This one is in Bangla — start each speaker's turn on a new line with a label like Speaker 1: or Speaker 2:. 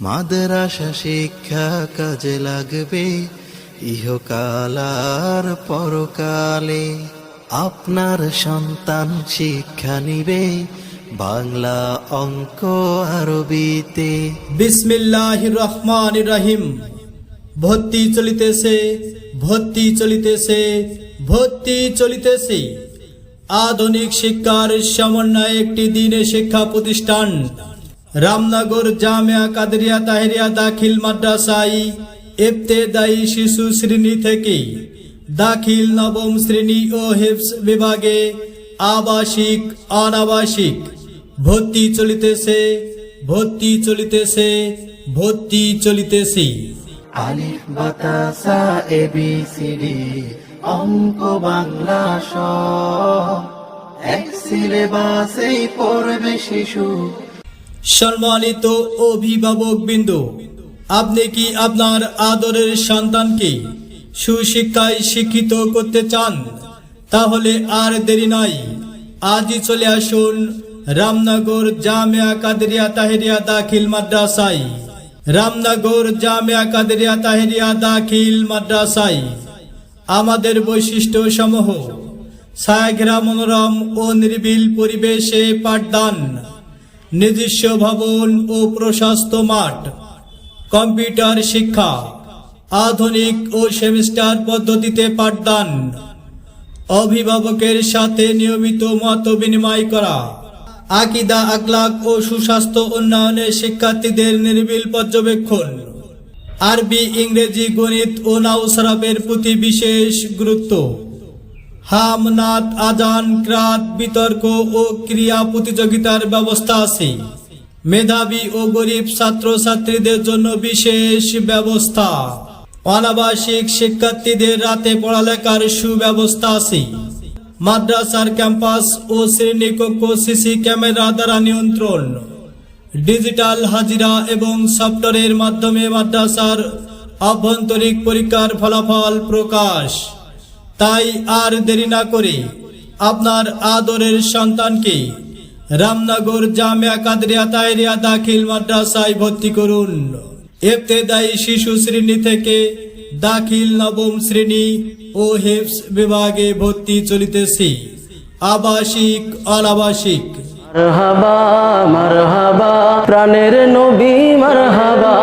Speaker 1: মাদ্রাসা শিক্ষা কাজে লাগবে, ইহকালার পরকালে। আপনার সন্তান শিক্ষা নিবে, বাংলা অঙ্ক আরবিতে।
Speaker 2: বিসমিল্লাহ রহমান রহিম ভর্তি চলিতেছে ভর্তি চলিতেছে ভর্তি চলিতেছে। আধুনিক শিক্ষার সমন্বয়ে একটি দিনে শিক্ষা প্রতিষ্ঠান। রামনগর জামিয়া কাদরিয়া তাহেরিয়া দাখিল মাদ্রাসাই ইবতেদায়ী শিশু শ্রেণি থেকে দাখিল নবম শ্রেণি ও হিফস বিভাগে আবাসিক, অনাবাসিক। ভর্তি চলিতেছে ভর্তি চলিতেছে ভর্তি চলিতেছে।
Speaker 1: আলিফ, বাতাসা, এ, বি, সি, ডি, অঙ্ক, বাংলা স সিলেবাসেই পড়বে শিশু
Speaker 2: সম্মানিত অভিভাবক বিন্দু, আপনি কি আপনার আদরের সন্তানকে সুশিক্ষায় শিক্ষিত করতে চান? তাহলে আর দেরি নাই। আজই চলে আসুন রামনগর জামিয়া কাদরিয়া তাহেরিয়া দাখিল মাদ্রাসায়। রামনগর জামিয়া কাদরিয়া তাহেরিয়া দাখিল মাদ্রাসায়। আমাদের বৈশিষ্ট্য সমূহ ছায়াঘেরা মনোরম ও নির্বিল পরিবেশে পাঠদান। নিজস্ব ভবন ও প্রশস্ত মাঠ, কম্পিউটার শিক্ষা, আধুনিক ও সেমিস্টার পদ্ধতিতে পাঠদান, অভিভাবকের সাথে নিয়মিত মত বিনিময় করা, আকিদা আকলাক ও সুস্বাস্থ্য উন্নয়নে শিক্ষার্থীদের নির্বিল পর্যবেক্ষণ, আরবি, ইংরেজি, গণিত ও নাউসরাবের প্রতি বিশেষ গুরুত্ব। হামনাত, আজান, ক্রাত, বিতর্ক ও ক্রিয়া প্রতিযোগিতার ব্যবস্থা আছে। মেধাবী ও গরিব ছাত্রছাত্রীদের জন্য বিশেষ ব্যবস্থা। অনাবাসিক শিক্ষার্থীদের রাতে পড়ালেখার সুব্যবস্থা আছে। মাদ্রাসার ক্যাম্পাস ও শ্রেণীকক্ষ সিসি ক্যামেরা দ্বারা নিয়ন্ত্রণ। ডিজিটাল হাজিরা এবং সফটওয়্যারের মাধ্যমে মাদ্রাসার আভ্যন্তরিক পরীক্ষার ফলাফল প্রকাশ। তাই আর দেরি না করে আপনার আদরের সন্তানকে রামনগর জামিয়া কাদরিয়া তাইরিয়া দাখিল মাদ্রাসায় ভর্তি করুন। ইবতেদায়ী শিশু শ্রেণি থেকে দাখিল নবম শ্রেণি ও হেফস বিভাগে ভর্তি চলিতেছি। আবাসিক, অনাবাসিক।
Speaker 3: মারহাবা মারহাবা, প্রাণের নবী মারহাবা।